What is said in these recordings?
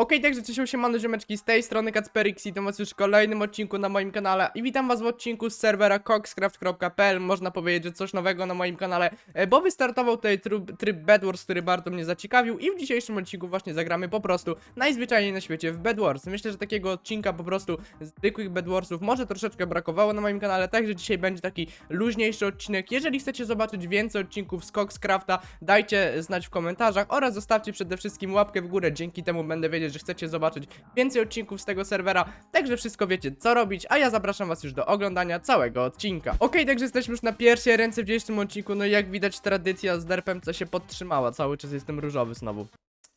Okej, także cześć się mano ziomeczki, z tej strony Kacperix i to was już w kolejnym odcinku na moim kanale. I witam was w odcinku z serwera coxcraft.pl Można powiedzieć, że coś nowego na moim kanale, e, bo wystartował tutaj tryb, tryb Bedwars, który bardzo mnie zaciekawił. I w dzisiejszym odcinku właśnie zagramy po prostu najzwyczajniej na świecie w Bedwars. Myślę, że takiego odcinka po prostu zwykłych Bedwarsów może troszeczkę brakowało na moim kanale, także dzisiaj będzie taki luźniejszy odcinek. Jeżeli chcecie zobaczyć więcej odcinków z Coxcrafta, dajcie znać w komentarzach oraz zostawcie przede wszystkim łapkę w górę, dzięki temu będę wiedzieć, że chcecie zobaczyć więcej odcinków z tego serwera, także wszystko wiecie co robić, a ja zapraszam was już do oglądania całego odcinka. Okej, także jesteśmy już na pierwszej ręce w dzisiejszym odcinku, no i jak widać tradycja z derpem co się podtrzymała, cały czas jestem różowy znowu.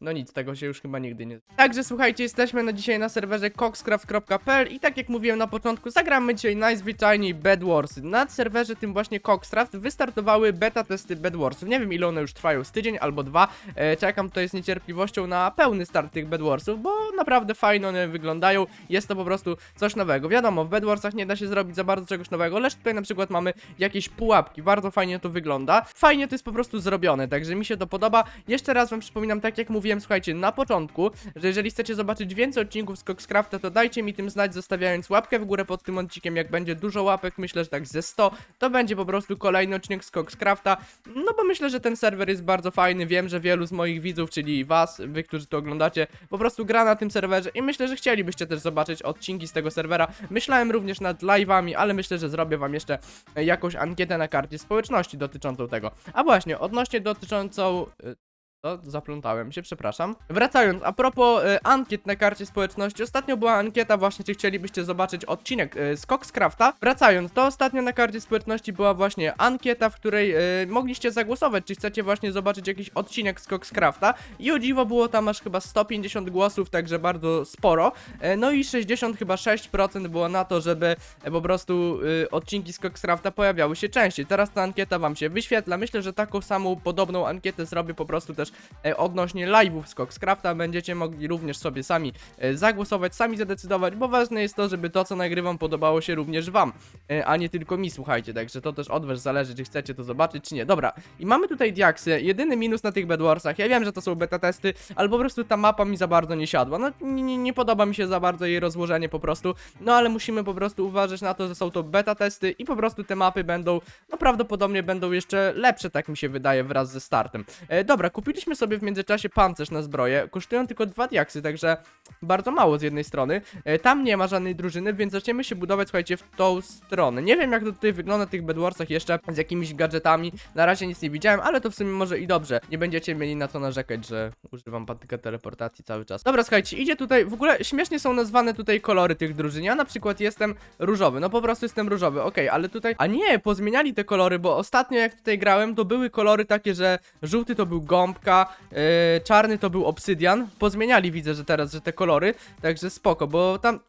No nic, tego się już chyba nigdy nie. Także słuchajcie, jesteśmy na dzisiaj na serwerze coxcraft.pl i tak jak mówiłem na początku, zagramy dzisiaj najzwyczajniej Bedwarsy. Na serwerze tym właśnie Coxcraft wystartowały beta testy Bedwarsów. Nie wiem ile one już trwają, z tydzień albo dwa. E, czekam tutaj z niecierpliwością na pełny start tych Bedwarsów, bo naprawdę fajnie one wyglądają. Jest to po prostu coś nowego. Wiadomo, w Bedwarsach nie da się zrobić za bardzo czegoś nowego, lecz tutaj na przykład mamy jakieś pułapki. Bardzo fajnie to wygląda. Fajnie to jest po prostu zrobione, także mi się to podoba. Jeszcze raz wam przypominam, tak jak mówiłem, słuchajcie, na początku, że jeżeli chcecie zobaczyć więcej odcinków z Coxcrafta, to dajcie mi tym znać, zostawiając łapkę w górę pod tym odcinkiem. Jak będzie dużo łapek, myślę, że tak ze 100, to będzie po prostu kolejny odcinek z Coxcrafta. No bo myślę, że ten serwer jest bardzo fajny. Wiem, że wielu z moich widzów, czyli was, wy, którzy to oglądacie, po prostu gra na tym serwerze i myślę, że chcielibyście też zobaczyć odcinki z tego serwera. Myślałem również nad live'ami, ale myślę, że zrobię wam jeszcze jakąś ankietę na karcie społeczności dotyczącą tego. A właśnie, odnośnie dotyczącą e, to zaplątałem się, przepraszam. Wracając, a propos e, ankiet na karcie społeczności, ostatnio była ankieta właśnie, czy chcielibyście zobaczyć odcinek e, z Coxcrafta. Wracając, to ostatnio na karcie społeczności była właśnie ankieta, w której e, mogliście zagłosować, czy chcecie właśnie zobaczyć jakiś odcinek z Coxcrafta. I o dziwo było tam aż chyba 150 głosów, także bardzo sporo. E, no i 60 chyba 6% było na to, żeby e, po prostu e, odcinki z Coxcrafta pojawiały się częściej. Teraz ta ankieta wam się wyświetla. Myślę, że taką samą podobną ankietę zrobię po prostu też odnośnie live'ów z Coxcrafta. Będziecie mogli również sobie sami e, zagłosować, sami zadecydować, bo ważne jest to, żeby to, co nagrywam, podobało się również wam, e, a nie tylko mi, słuchajcie. Także to też od was zależy, czy chcecie to zobaczyć, czy nie. Dobra, i mamy tutaj diaksy. Jedyny minus na tych Bedwarsach, ja wiem, że to są beta testy, ale po prostu ta mapa mi za bardzo nie siadła. No, nie, nie podoba mi się za bardzo jej rozłożenie po prostu, no ale musimy po prostu uważać na to, że są to beta testy i po prostu te mapy będą, no prawdopodobnie będą jeszcze lepsze, tak mi się wydaje, wraz ze startem. E, dobra, kupiliśmy sobie w międzyczasie pancerz na zbroję, kosztują tylko dwa diaksy, także bardzo mało z jednej strony. E, tam nie ma żadnej drużyny, więc zaczniemy się budować, słuchajcie, w tą stronę. Nie wiem, jak to tutaj wygląda w tych Bedwarsach jeszcze z jakimiś gadżetami, na razie nic nie widziałem, ale to w sumie może i dobrze. Nie będziecie mieli na to narzekać, że używam patyka teleportacji cały czas. Dobra, słuchajcie, idzie tutaj, w ogóle śmiesznie są nazwane tutaj kolory tych drużyn. Ja na przykład jestem różowy, no po prostu jestem różowy, okej, ale tutaj... A nie, pozmieniali te kolory, bo ostatnio jak tutaj grałem, to były kolory takie, że żółty to był gąbka, yy, czarny to był obsydian. Pozmieniali, widzę, że teraz, że te kolory, także spoko, bo tam...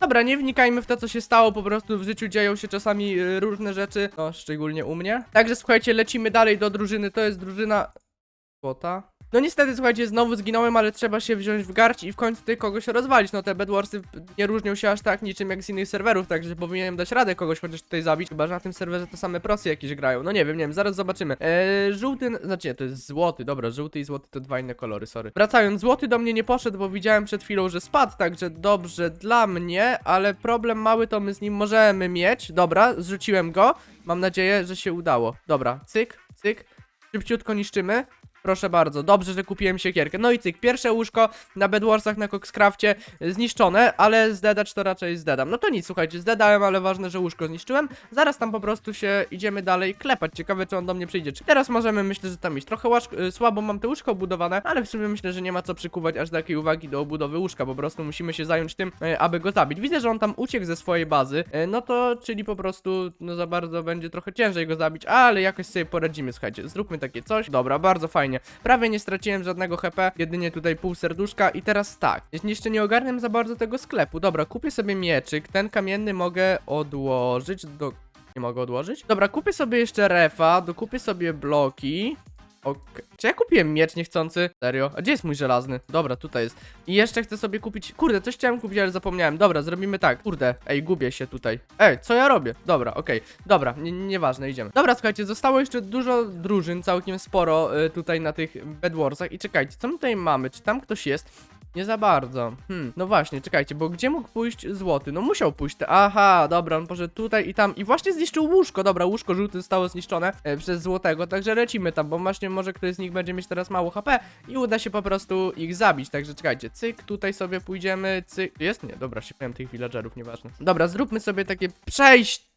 Dobra, nie wnikajmy w to, co się stało, po prostu w życiu dzieją się czasami y, różne rzeczy, no szczególnie u mnie. Także słuchajcie, lecimy dalej do drużyny, to jest drużyna... Złota. No niestety, słuchajcie, znowu zginąłem, ale trzeba się wziąć w garść i w końcu tutaj kogoś rozwalić. No te Bedwarsy nie różnią się aż tak niczym jak z innych serwerów, także powinienem dać radę kogoś chociaż tutaj zabić. Chyba, że na tym serwerze to same prosy jakieś grają. No nie wiem, nie wiem, zaraz zobaczymy. Eee, żółty, znaczy nie, to jest złoty, dobra, żółty i złoty to dwa inne kolory, sorry. Wracając, złoty do mnie nie poszedł, bo widziałem przed chwilą, że spadł, także dobrze dla mnie, ale problem mały to my z nim możemy mieć. Dobra, zrzuciłem go. Mam nadzieję, że się udało. Dobra, cyk, cyk. Szybciutko niszczymy. Proszę bardzo, dobrze, że kupiłem siekierkę. No i cyk, pierwsze łóżko na Bedwarsach na Coxcrafcie zniszczone, ale zdedać to raczej zdedam. No to nic, słuchajcie, zdedałem, ale ważne, że łóżko zniszczyłem. Zaraz tam po prostu się idziemy dalej klepać. Ciekawe, czy on do mnie przyjdzie. Czy teraz możemy, myślę, że tam iść. Trochę y, słabo mam te łóżko budowane, ale w sumie myślę, że nie ma co przykuwać aż takiej uwagi do obudowy łóżka. Po prostu musimy się zająć tym, y, aby go zabić. Widzę, że on tam uciekł ze swojej bazy, no to czyli po prostu, no za bardzo będzie trochę ciężej go zabić, ale jakoś sobie poradzimy, słuchajcie. Zróbmy takie coś. Dobra, bardzo fajnie. Prawie nie straciłem żadnego HP, jedynie tutaj pół serduszka i teraz tak. Jeszcze nie ogarniam za bardzo tego sklepu. Dobra, kupię sobie mieczyk, ten kamienny mogę odłożyć do... Nie mogę odłożyć? Dobra, kupię sobie jeszcze refa, dokupię sobie bloki. Okej. Czy ja kupiłem miecz niechcący? Serio? A gdzie jest mój żelazny? Dobra, tutaj jest. I jeszcze chcę sobie kupić... Kurde, coś chciałem kupić, ale zapomniałem. Dobra, zrobimy tak. Kurde, ej, gubię się tutaj. Ej, co ja robię? Dobra, okej. Dobra, nie- nieważne, idziemy. Dobra, słuchajcie, zostało jeszcze dużo drużyn, całkiem sporo y, tutaj na tych Bedwarsach. I czekajcie, co my tutaj mamy? Czy tam ktoś jest? Nie za bardzo. Hmm, no właśnie, czekajcie, bo gdzie mógł pójść złoty? No musiał pójść te... Aha, dobra, on poszedł tutaj i tam i właśnie zniszczył łóżko. Dobra, łóżko żółte zostało zniszczone e, przez złotego, także lecimy tam, bo właśnie może ktoś z nich będzie mieć teraz mało HP i uda się po prostu ich zabić. Także czekajcie, cyk, tutaj sobie pójdziemy, cyk... Jest? Nie, dobra, siepnąłem tych villagerów, nieważne. Dobra, zróbmy sobie takie przejść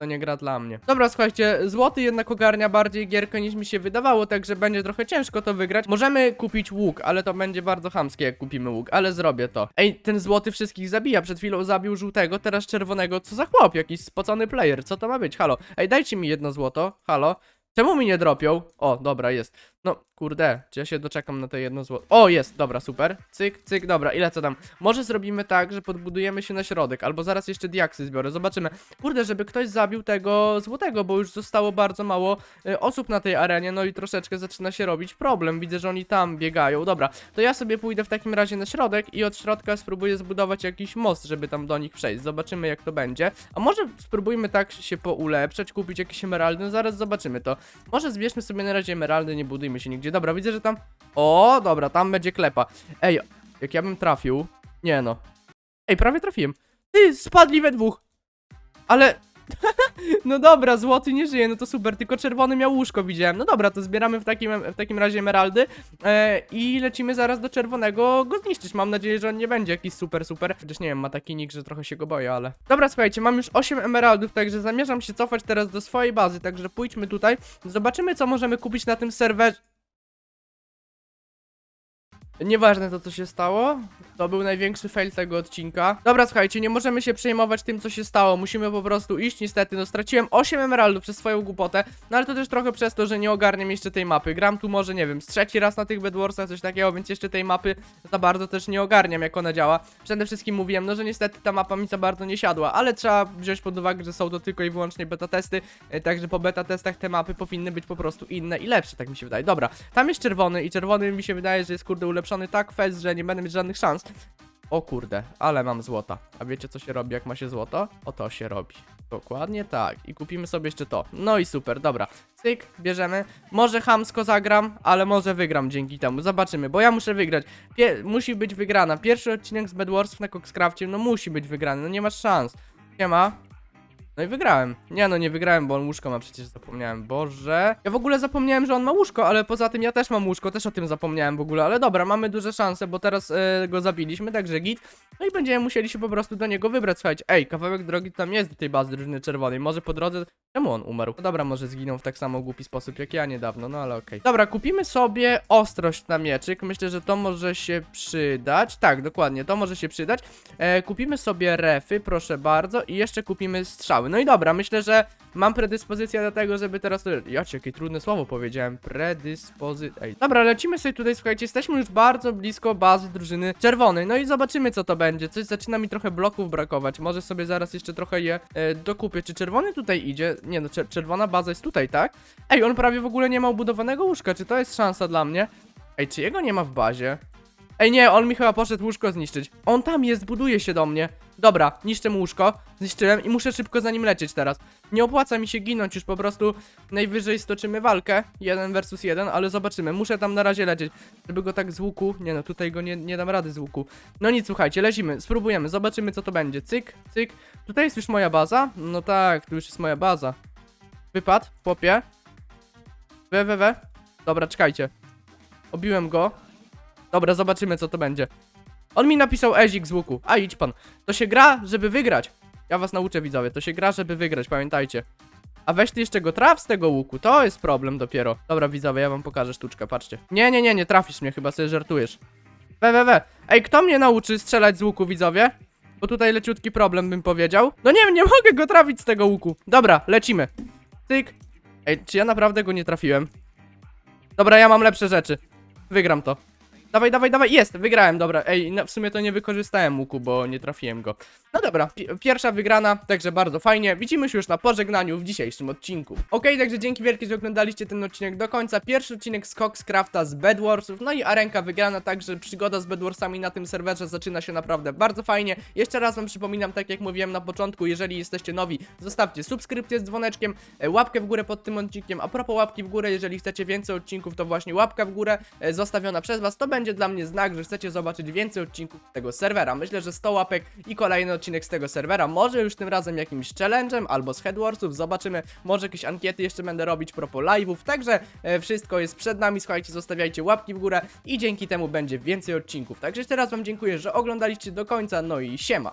to nie gra dla mnie. Dobra, słuchajcie, złoty jednak ogarnia bardziej gierkę niż mi się wydawało, także będzie trochę ciężko to wygrać. Możemy kupić łuk, ale to będzie bardzo chamskie, jak kupimy łuk, ale zrobię to. Ej, ten złoty wszystkich zabija. Przed chwilą zabił żółtego, teraz czerwonego. Co za chłop? Jakiś spocony player. Co to ma być? Halo. Ej, dajcie mi jedno złoto. Halo. Czemu mi nie dropią? O, dobra, jest. No, kurde, czy ja się doczekam na to jedno złoto? O, jest, dobra, super. Cyk, cyk, dobra, ile co tam? Może zrobimy tak, że podbudujemy się na środek, albo zaraz jeszcze diaksy zbiorę, zobaczymy. Kurde, żeby ktoś zabił tego złotego, bo już zostało bardzo mało y, osób na tej arenie, no i troszeczkę zaczyna się robić problem. Widzę, że oni tam biegają. Dobra, to ja sobie pójdę w takim razie na środek i od środka spróbuję zbudować jakiś most, żeby tam do nich przejść. Zobaczymy, jak to będzie. A może spróbujmy tak się poulepszać, kupić jakieś emeraldy, no zaraz zobaczymy to. Może zbierzmy sobie na razie emeraldy, nie budujmy się nigdzie. Dobra, widzę, że tam... O, dobra, tam będzie klepa. Ej, jak ja bym trafił... Nie no. Ej, prawie trafiłem. Ty, spadli we dwóch. Ale... no dobra, złoty nie żyje, no to super, tylko czerwony miał łóżko, widziałem. No dobra, to zbieramy w takim, w takim razie emeraldy e, i lecimy zaraz do czerwonego go zniszczyć. Mam nadzieję, że on nie będzie jakiś super, super. Chociaż nie wiem, ma taki nick, że trochę się go boję, ale... Dobra, słuchajcie, mam już 8 emeraldów, także zamierzam się cofać teraz do swojej bazy, także pójdźmy tutaj. Zobaczymy, co możemy kupić na tym serwerze. Nieważne to, co się stało. To był największy fail tego odcinka. Dobra, słuchajcie, nie możemy się przejmować tym, co się stało. Musimy po prostu iść, niestety. No, straciłem 8 emeraldów przez swoją głupotę. No, ale to też trochę przez to, że nie ogarniam jeszcze tej mapy. Gram tu może, nie wiem, z trzeci raz na tych Bedwarsach, coś takiego, więc jeszcze tej mapy za bardzo też nie ogarniam, jak ona działa. Przede wszystkim mówiłem, no, że niestety ta mapa mi za bardzo nie siadła, ale trzeba wziąć pod uwagę, że są to tylko i wyłącznie beta testy. e, Także po beta testach te mapy powinny być po prostu inne i lepsze, tak mi się wydaje. Dobra, tam jest czerwony i czerwony mi się wydaje, że jest kurde ulepszony tak fest, że nie będę mieć żadnych szans. O kurde, ale mam złota. A wiecie co się robi jak ma się złoto? O to się robi. Dokładnie tak. I kupimy sobie jeszcze to. No i super, dobra. Cyk, bierzemy. Może hamsko zagram, ale może wygram dzięki temu. Zobaczymy, bo ja muszę wygrać. Pie musi być wygrana. Pierwszy odcinek z Bedwarsów na Coxcrafcie, no musi być wygrany, no nie masz szans. Nie ma. No i wygrałem. Nie no, nie wygrałem, bo on łóżko ma przecież zapomniałem. Boże. Ja w ogóle zapomniałem, że on ma łóżko, ale poza tym ja też mam łóżko, też o tym zapomniałem w ogóle. Ale dobra, mamy duże szanse, bo teraz e, go zabiliśmy, także git. No i będziemy musieli się po prostu do niego wybrać. Słuchajcie, ej, kawałek drogi tam jest do tej bazy drużyny czerwonej. Może po drodze. Czemu on umarł? No dobra, może zginął w tak samo głupi sposób jak ja niedawno, no ale okej. Dobra, kupimy sobie ostrość na mieczyk. Myślę, że to może się przydać. Tak, dokładnie, to może się przydać. E, kupimy sobie refy, proszę bardzo, i jeszcze kupimy No i dobra, myślę, że mam predyspozycję do tego, żeby teraz... Jacie, jakie trudne słowo powiedziałem. Predyspozy... Ej. Dobra, lecimy sobie tutaj, słuchajcie, jesteśmy już bardzo blisko bazy drużyny czerwonej. No i zobaczymy, co to będzie. Coś zaczyna mi trochę bloków brakować. Może sobie zaraz jeszcze trochę je e, dokupię. Czy czerwony tutaj idzie? Nie no, czer czerwona baza jest tutaj, tak? Ej, on prawie w ogóle nie ma ubudowanego łóżka. Czy to jest szansa dla mnie? Ej, czy jego nie ma w bazie? Ej, nie, on mi chyba poszedł łóżko zniszczyć. On tam jest, buduje się do mnie. Dobra, niszczę mu łóżko, zniszczyłem i muszę szybko za nim lecieć teraz. Nie opłaca mi się ginąć, już po prostu najwyżej stoczymy walkę, jeden versus jeden, ale zobaczymy. Muszę tam na razie lecieć, żeby go tak z łuku, nie no, tutaj go nie, nie dam rady z łuku. No nic, słuchajcie, lecimy, spróbujemy, zobaczymy co to będzie. Cyk, cyk. Tutaj jest już moja baza? No tak, tu już jest moja baza. Wypad, chłopie. We, we, we. Dobra, czekajcie. Obiłem go. Dobra, zobaczymy co to będzie. On mi napisał Ezik z łuku. A idź pan. To się gra, żeby wygrać. Ja was nauczę widzowie, to się gra, żeby wygrać, pamiętajcie. A weź ty jeszcze go traf z tego łuku, to jest problem dopiero. Dobra widzowie, ja wam pokażę sztuczkę, patrzcie. Nie, nie, nie, nie trafisz mnie, chyba sobie żartujesz. We, we, we. Ej, kto mnie nauczy strzelać z łuku, widzowie? Bo tutaj leciutki problem, bym powiedział. No nie, nie mogę go trafić z tego łuku. Dobra, lecimy. Tyk. Ej, czy ja naprawdę go nie trafiłem? Dobra, ja mam lepsze rzeczy. Wygram to. Dawaj, dawaj, dawaj, jest, wygrałem, dobra. Ej, no, w sumie to nie wykorzystałem łuku, bo nie trafiłem go. No dobra, pi pierwsza wygrana, także bardzo fajnie. Widzimy się już na pożegnaniu w dzisiejszym odcinku. Okej, także dzięki wielkie, że oglądaliście ten odcinek do końca. Pierwszy odcinek z Coxcrafta z Bedwarsów, no i arenka wygrana, także przygoda z Bedwarsami na tym serwerze zaczyna się naprawdę bardzo fajnie. Jeszcze raz wam przypominam, tak jak mówiłem na początku, jeżeli jesteście nowi, zostawcie subskrypcję z dzwoneczkiem, e, łapkę w górę pod tym odcinkiem. A propos łapki w górę, jeżeli chcecie więcej odcinków, to właśnie łapka w górę e, zostawiona przez was, to będzie będzie dla mnie znak, że chcecie zobaczyć więcej odcinków z tego serwera. Myślę, że 100 łapek i kolejny odcinek z tego serwera, może już tym razem jakimś challenge'em albo z Headwarsów, zobaczymy, może jakieś ankiety jeszcze będę robić propos live'ów, także e, wszystko jest przed nami, słuchajcie, zostawiajcie łapki w górę i dzięki temu będzie więcej odcinków. Także jeszcze raz wam dziękuję, że oglądaliście do końca, no i siema.